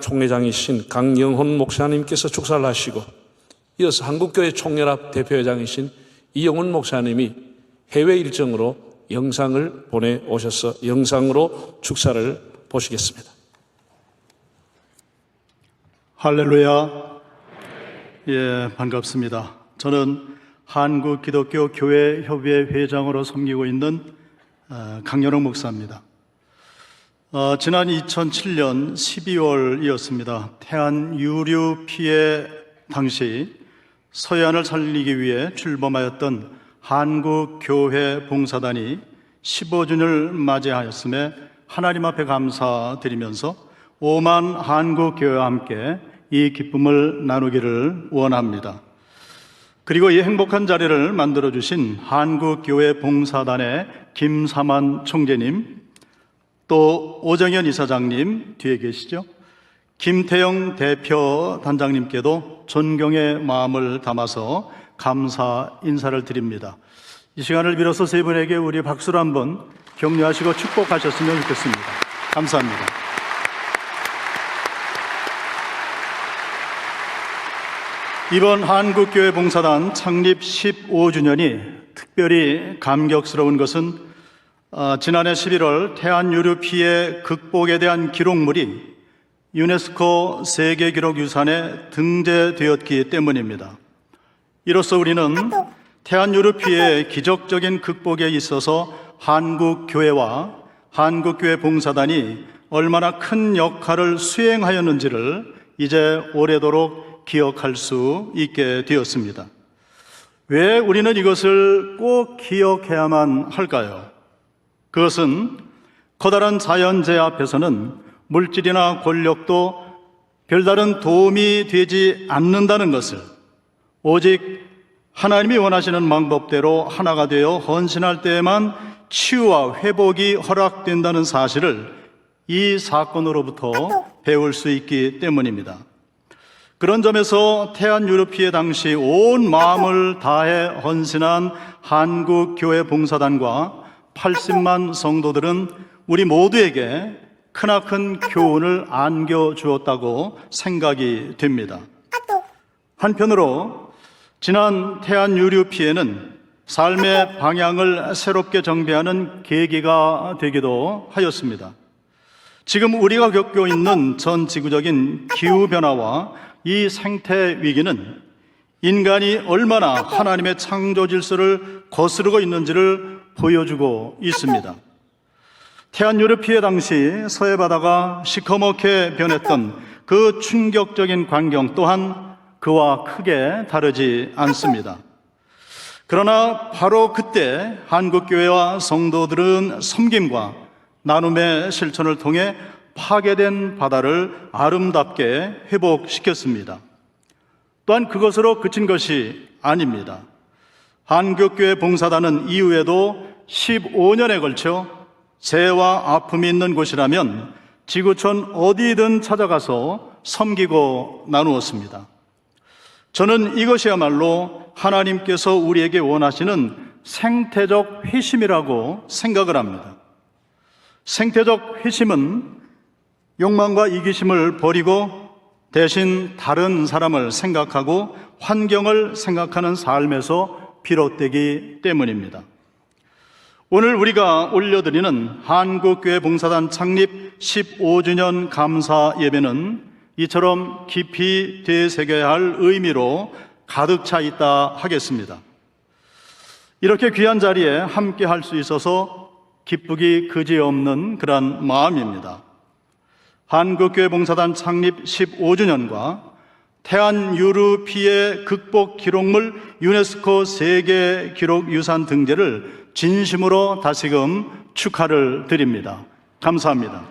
총회장이신 강영훈 목사님께서 축사를 하시고 이어서 한국교회 총연합 대표회장이신 이영훈 목사님이 해외 일정으로 영상을 보내오셔서 영상으로 축사를 보시겠습니다. 할렐루야. 예, 반갑습니다. 저는 한국 기독교 교회 협의회 회장으로 섬기고 있는 어, 강연홍 목사입니다. 어, 지난 2007년 12월이었습니다. 태안 유류 피해 당시 서해안을 살리기 위해 출범하였던 한국 교회 봉사단이 15주년을 맞이하였음에 하나님 앞에 감사드리면서 오만 한국 교회와 함께 이 기쁨을 나누기를 원합니다. 그리고 이 행복한 자리를 만들어 주신 한국 교회 봉사단의 김사만 총재님, 또 오정현 이사장님 뒤에 계시죠? 김태영 대표 단장님께도 존경의 마음을 담아서 감사 인사를 드립니다. 이 시간을 빌어서 세 분에게 우리 박수를 한번 격려하시고 축복하셨으면 좋겠습니다. 감사합니다. 이번 한국교회 봉사단 창립 15주년이 특별히 감격스러운 것은 어, 지난해 11월 태안 유류 피해 극복에 대한 기록물이 유네스코 세계기록유산에 등재되었기 때문입니다. 이로써 우리는 태안 유류 피해 기적적인 극복에 있어서 한국 교회와 한국 교회 봉사단이 얼마나 큰 역할을 수행하였는지를 이제 오래도록 기억할 수 있게 되었습니다. 왜 우리는 이것을 꼭 기억해야만 할까요? 그것은 커다란 자연재해 앞에서는 물질이나 권력도 별다른 도움이 되지 않는다는 것을 오직 하나님이 원하시는 방법대로 하나가 되어 헌신할 때에만 치유와 회복이 허락된다는 사실을 이 사건으로부터 배울 수 있기 때문입니다. 그런 점에서 태안 유럽 피해 당시 온 마음을 다해 헌신한 한국 교회 봉사단과 80만 성도들은 우리 모두에게 크나큰 교훈을 안겨 주었다고 생각이 됩니다. 한편으로 지난 태안 유류 피해는 삶의 방향을 새롭게 정비하는 계기가 되기도 하였습니다. 지금 우리가 겪고 있는 전 지구적인 기후 변화와 이 생태 위기는 인간이 얼마나 하나님의 창조 질서를 거스르고 있는지를 보여주고 있습니다. 태안 유럽 피해 당시 서해 바다가 시커멓게 변했던 그 충격적인 광경 또한 그와 크게 다르지 않습니다. 그러나 바로 그때 한국교회와 성도들은 섬김과 나눔의 실천을 통해 파괴된 바다를 아름답게 회복시켰습니다. 또한 그것으로 그친 것이 아닙니다. 한국교회 봉사단은 이후에도 15년에 걸쳐 재해와 아픔이 있는 곳이라면 지구촌 어디든 찾아가서 섬기고 나누었습니다. 저는 이것이야말로 하나님께서 우리에게 원하시는 생태적 회심이라고 생각을 합니다. 생태적 회심은 욕망과 이기심을 버리고 대신 다른 사람을 생각하고 환경을 생각하는 삶에서 비롯되기 때문입니다. 오늘 우리가 올려드리는 한국교회 봉사단 창립 15주년 감사 예배는 이처럼 깊이 되새겨야 할 의미로 가득 차 있다 하겠습니다. 이렇게 귀한 자리에 함께 할 수 있어서 기쁘기 그지없는 그런 마음입니다. 한국교회 봉사단 창립 15주년과 태안 유루 피해 극복 기록물 유네스코 세계 기록 유산 등재를 진심으로 다시금 축하를 드립니다. 감사합니다.